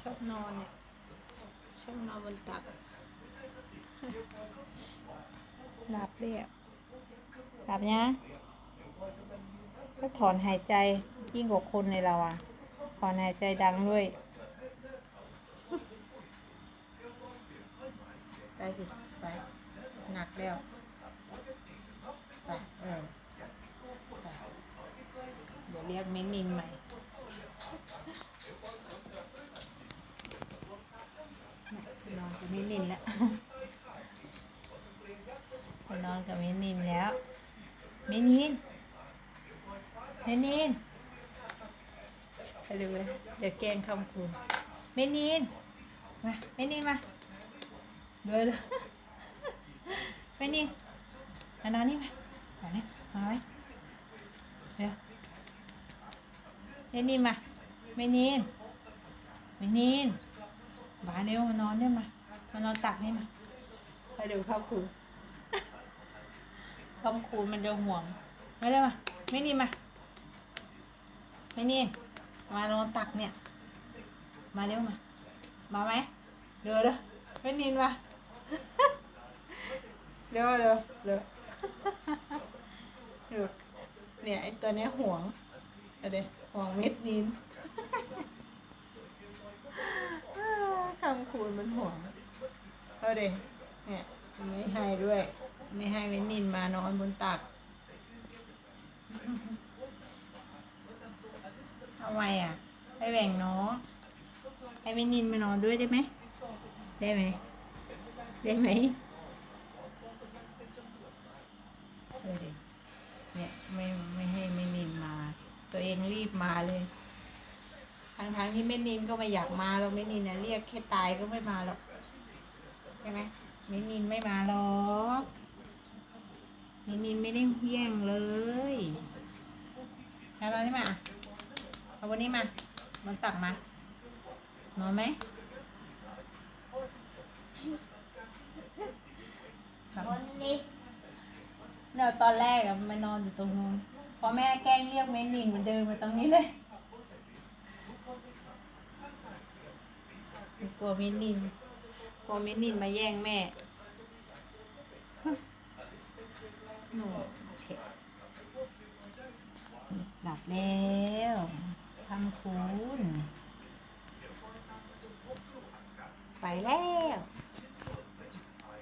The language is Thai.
ชอบนอนเนี่ยชอบนอนบนตักหลับเลยอะหลับยังก็ถอนหายใจยิ่งกว่าคนในเราอะ ถอนหายใจดังด้วยไปสิไปหนักแล้วไปเออไปเดี๋ยวเรียกเม้นนินใหม่ นอนกับเม้นนินแล้วไปนอนกับเม้นนินแล้วเม้นนินเม้นนินไปดูเลยเดี๋ยวแกงคำคุณเม้นนิน มาเมนินมาเดินเลยม้นนินมานอนนี่มามาเลยมาไหมเดี๋ยวเม้นนินมาเม้นนินเม้นนิ นมาเร็วมานอนเนี่ยมามานอนตักนี่มาไปดูข้าวครูคำครูมันจะห่วง ไม่ได้มาไม่นี่มาไม่นี่มานอนตักเนี่ย มาเร็วมา มาไหมเดี๋ยวเด้อไม่นินมาเดี๋ยวเดี๋ยวเดี๋ยวเดี๋ยวเนี่ยไอตัวเนี้ยห่วงเอาเดี๋ยวห่วงเม็ดนิน คำคูณมันห่วงเอาเด็เนี่ยไม่ให้ด้วย ไม่ให้เวนนินมานอนบนตักทำไมอะไปแบ่งน้องให้เวนนินมานอนด้วยได้ไหมได้ไหมได้ไหมเอาเด็เนี่ยไม่ไม่ให้เวนนินมา ตัวเองรีบมาเลย ทางทางๆที่เม่นินก็ไม่อยากมาหรอกเม่นินนะเรียกแค่ตายก็ไม่มาหรอกใช่ไหมเม่นินไม่มาหรอกเม่นินไม่ได้เฮี้ยงเลยเอาวันนี้มาเอาวันนี้มามันตักมานอนไหมครับวันนี้เดี๋ยวตอนแรกอะมันนอนอยู่ตรงนู้นพอแม่แกล้งเรียกเม่นินมันเดินมาตรงนี้เลย กลัวม่นินกลัวม่นินมาแย่งแม่หนูเฉะหลับแล้วทำคูณไปแล้ว